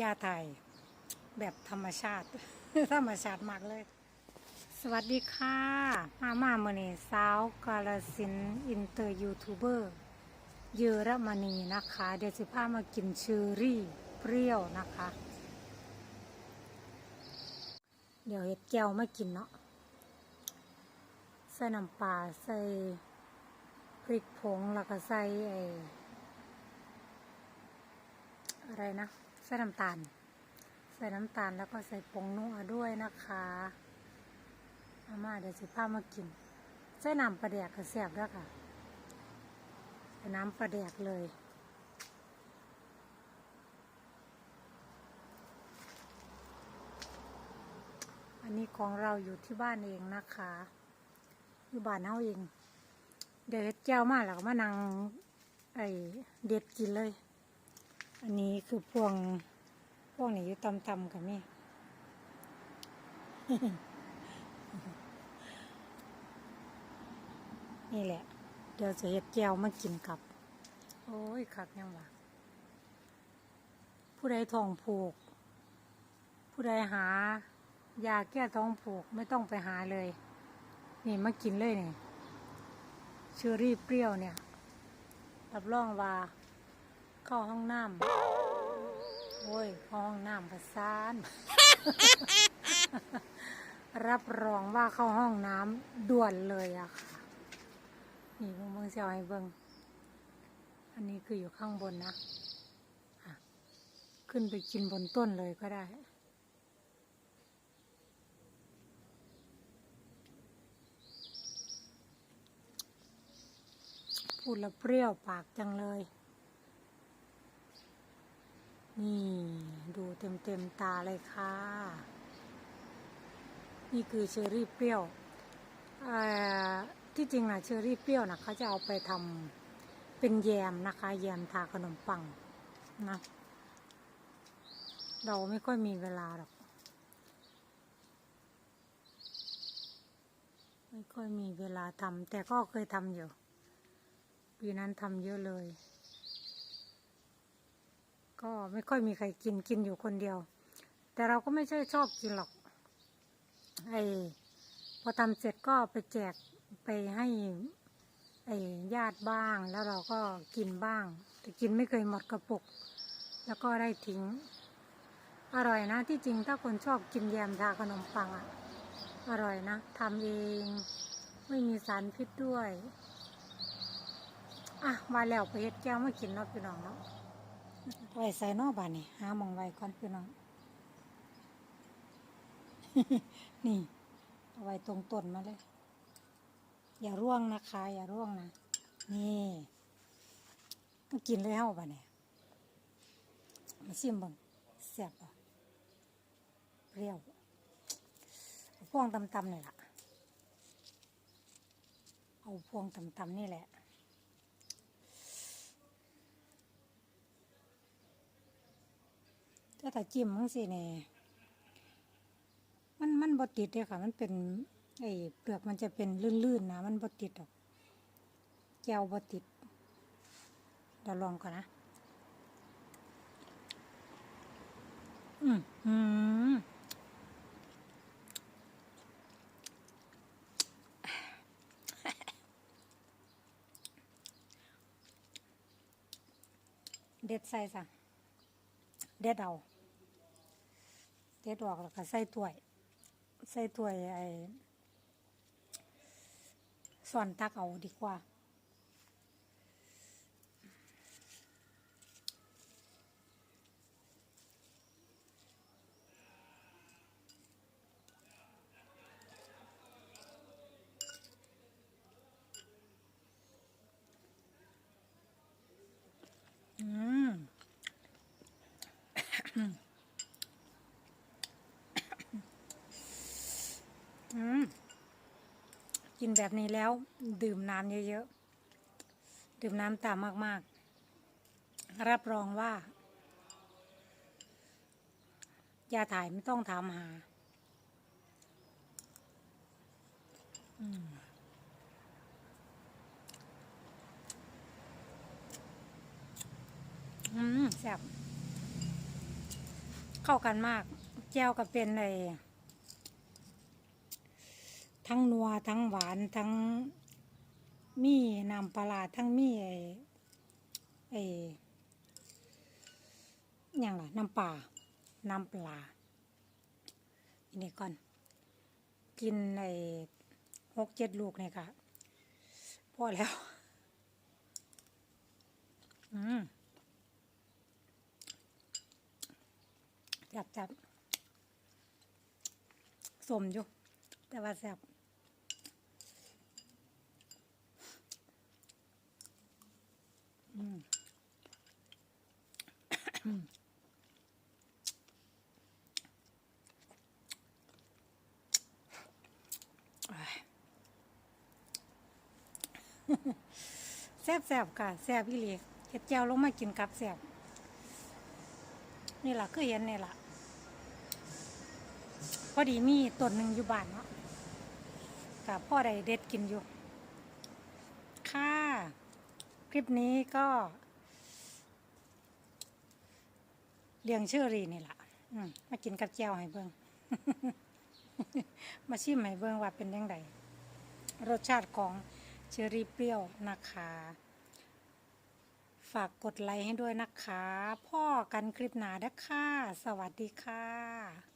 ยาไทย แบบธรรมชาติ ธรรมชาติมากเลย สวัสดีค่ะ มามาเมนีสาวกาลสินอินเตอร์ยูทูบเบอร์ เยอรมนีนะคะ เดี๋ยวสิพามากินเชอรี่ เปรี้ยวนะคะ เดี๋ยวเห็ดแก้วมากินเนาะ ส่น้ำปลาใส่พริกผงแล้วก็ใส่ไออะไรนะ ใส่น้ำตาล ใส่น้ำตาลแล้วก็ใส่ผงนัวด้วยนะคะอามาเดี๋ยวสิพามากิน ใส่น้ำปลาแดกก็แซ่บแล้วค่ะ ใส่น้ำปลาแดกเลยอันนี้ของเราอยู่ที่บ้านเองนะคะ อยู่บ้านเฮาเอง เดี๋ยวเฮ็ดแก้วมาแล้วก็มานั่งไอเด็ดกินเลย อันนี้คือพวงพวกนี้อยู่ตำๆกับมี่นี่แหละ เดี๋ยวจะเฮ็ดแก้วมากินกับ โอ้ยคักยังวะผู้ใดท้องผูก ผู้ใดหายาแก้ท้องผูกไม่ต้องไปหาเลย นี่มากินเลยนี่เชอรี่เปรี้ยวเนี่ยรับรองว่าเข้าห้องน้ำโอ้ยเข้าห้องน้ำประสานรับรองว่าเข้าห้องน้ำด่วนเลยอะค่ะ นี่เบิงเบิ่งเสียวให้เบิงอันนี้คืออยู่ข้างบนนะะขึ้นไปกินบนต้นเลยก็ได้ ดแล้วเปรี้ยวปากจังเลย นี่ดูเต็มเต็มๆตาเลยค่ะ นี่คือเชอรี่เปรี้ยวที่จริงนะเชอรี่เปรี้ยวนะเขาจะเอาไปทำเป็นแยมนะคะ แยมทาขนมปังนะ เราไม่ค่อยมีเวลาหรอก ไม่ค่อยมีเวลาทำแต่ก็เคยทำอยู่ ปีนั้นทำเยอะเลย ก็ไม่ค่อยมีใครกินกินอยู่คนเดียว แต่เราก็ไม่ใช่ชอบกินหรอก ไอ้พอทำเสร็จก็ไปแจกไปให้ ไอ้ญาติบ้าง แล้วเราก็กินบ้าง แต่กินไม่เคยหมดกระปุก แล้วก็ได้ทิ้ง อร่อยนะ ที่จริงถ้าคนชอบกินแยมทาขนมปังอะอร่อยนะทำเอง ไม่มีสารพิษด้วย อะมาแล้วไปเฮ็ดแก้วมากินเนาะพี่น้องเนาะไว้ใส่นอกบ้านนี่หาหมองไว้ก่อนพี่น้อง นี่เอาไว้ตรงต้นมาเลย อย่าร่วงนะคะ อย่าร่วงนะ นี่มากินเลยเฮาบ้านนี่มาชิมบิ่งแซ่บอะเปรี้ยวเอาพวงตำๆนี่ล่ะ เอาพวงตำๆนี่แหละ ถ้าถ้าจิ้มมังสิเนี่ยมันมันบดติดเลยค่ะ มันเป็นไอ้เปลือกมันจะเป็นลื่นๆนะมันบดติดหรอกแก้วบดติดเดี๋ยวลองก่อนนะ อืมอืมเด็ดใส่ซะเด็ดเอา เด็ดออกแล้วก็ใส่ถ้วย ใส่ถ้วยไอ้ส่วนตักเอาดีกว่า นแบบนี้แล้ว ดื่มน้ำเยอะๆ ดื่มน้ำตามมากๆ รับรองว่า ยาถ่ายไม่ต้องถามหาอืมแซ่บเข้ากันมากแก้วกับเป็นใน ทั้งนัวทั้งหวานทั้งมีน้ำปลาทั้งมีไอ้ไอ้หยังล่ะน้ำปลาน้ำปลาอันนี้ก่อน กินไอ้หกเจ็ดลูกเนี่ยค่ะพอแล้ว อืมจับจับสมอยู่ แต่ว่าแซ่บอืมอ้ายแซ่บแซ่บค่ะแซ่บอีหลีเห็ดแจ่วลงมากินกับแซ่บนี่ล่ะคือเห็นนี่ล่ะพอดีมีต้นหนึ่งอยู่บ้านเนาะ กับพ่อใดเด็ดกินอยู่ ค่ะ คลิปนี้ก็เลี้ยงเชอรี่นี่แหละอืมมากินกับแจ่วให้เบิงมาชิมให้เบิงว่าเป็นยังไงรสชาติของเชอรี่เปรี้ยวนะคะ ฝากกดไลค์ให้ด้วยนะคะ พ่อกันคลิปหนาเด้อค่ะ สวัสดีค่ะ